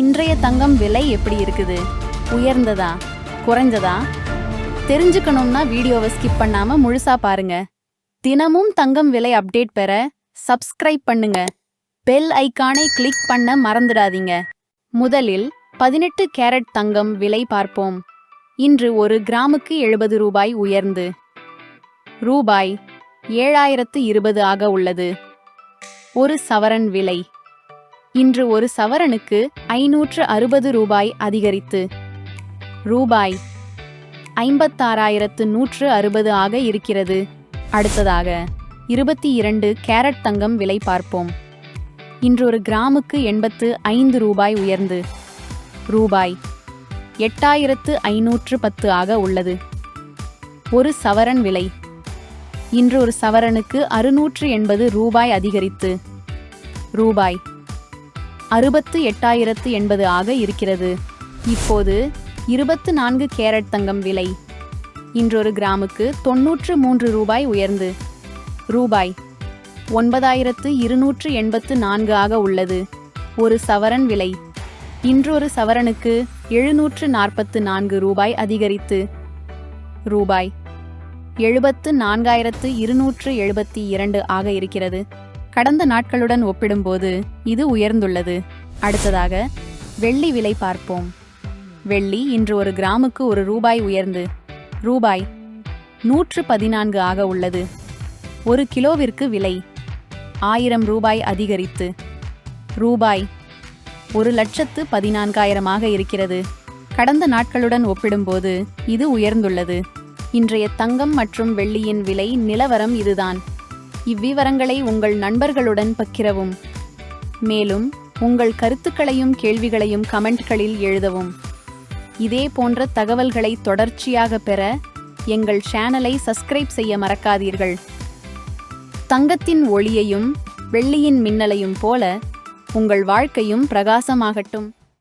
இன்றைய தங்கம் விலை எப்படி இருக்குது? உயர்ந்ததா? குறைஞ்சதா? தெரிஞ்சுக்கணும்னா வீடியோவை ஸ்கிப் பண்ணாம முழுசா பாருங்க. தினமும் தங்கம் விலை அப்டேட் பெற சப்ஸ்கிரைப் பண்ணுங்க. பெல் ஐக்கானை கிளிக் பண்ண மறந்துடாதீங்க. முதலில் பதினெட்டு கேரட் தங்கம் விலை பார்ப்போம். இன்று ஒரு கிராமுக்கு எழுபது ரூபாய் உயர்ந்து. ரூபாய் ஏழாயிரத்து இருபது ஆக உள்ளது. ஒரு சவரன் விலை. இன்று ஒரு சவரனுக்கு ஐநூற்று அறுபது ரூபாய் அதிகரித்து. ரூபாய் ஐம்பத்தாறாயிரத்து நூற்று அறுபது ஆக இருக்கிறது. அடுத்ததாக இருபத்தி இரண்டு கேரட் தங்கம் விலை பார்ப்போம். இன்று ஒரு கிராமுக்கு எண்பத்து ஐந்து ரூபாய் உயர்ந்து. ரூபாய் எட்டாயிரத்து ஐநூற்று பத்து ஆக உள்ளது. ஒரு சவரன் விலை. இன்று ஒரு சவரனுக்கு அறுநூற்று எண்பது ரூபாய் அதிகரித்து. ரூபாய் அறுபத்து எட்டாயிரத்து எண்பது ஆக இருக்கிறது. இப்போது இருபத்து நான்கு கேரட் தங்கம் விலை. இன்றொரு கிராமுக்கு தொன்னூற்று மூன்று ரூபாய் உயர்ந்து. ரூபாய் ஒன்பதாயிரத்து இருநூற்று எண்பத்து நான்கு ஆக உள்ளது. ஒரு சவரன் விலை. இன்றொரு சவரனுக்கு எழுநூற்று நாற்பத்து நான்கு ரூபாய் அதிகரித்து. ரூபாய் எழுபத்து நான்காயிரத்து இருநூற்று எழுபத்தி இரண்டு ஆக இருக்கிறது. கடந்த நாட்களுடன் ஒப்பிடும்போது இது உயர்ந்துள்ளது. அடுத்ததாக வெள்ளி விலை பார்ப்போம். வெள்ளி இன்று ஒரு கிராமுக்கு ஒரு ரூபாய் உயர்ந்து ரூபாய் நூற்று பதினான்கு ஆக உள்ளது. ஒரு கிலோவிற்கு விலை ஆயிரம் ரூபாய் அதிகரித்து ரூபாய் ஒரு லட்சத்து பதினான்காயிரமாக இருக்கிறது. கடந்த நாட்களுடன் ஒப்பிடும்போது இது உயர்ந்துள்ளது. இன்றைய தங்கம் மற்றும் வெள்ளியின் விலை நிலவரம் இதுதான். இவ்விவரங்களை உங்கள் நண்பர்களுடன் பகிரவும். மேலும் உங்கள் கருத்துக்களையும் கேள்விகளையும் கமெண்ட்களில் எழுதவும். இதே போன்ற தகவல்களை தொடர்ச்சியாக பெற எங்கள் சேனலை சப்ஸ்கிரைப் செய்ய மறக்காதீர்கள். தங்கத்தின் ஒளியையும் வெள்ளியின் மின்னலையும் போல உங்கள் வாழ்க்கையும் பிரகாசமாகட்டும்.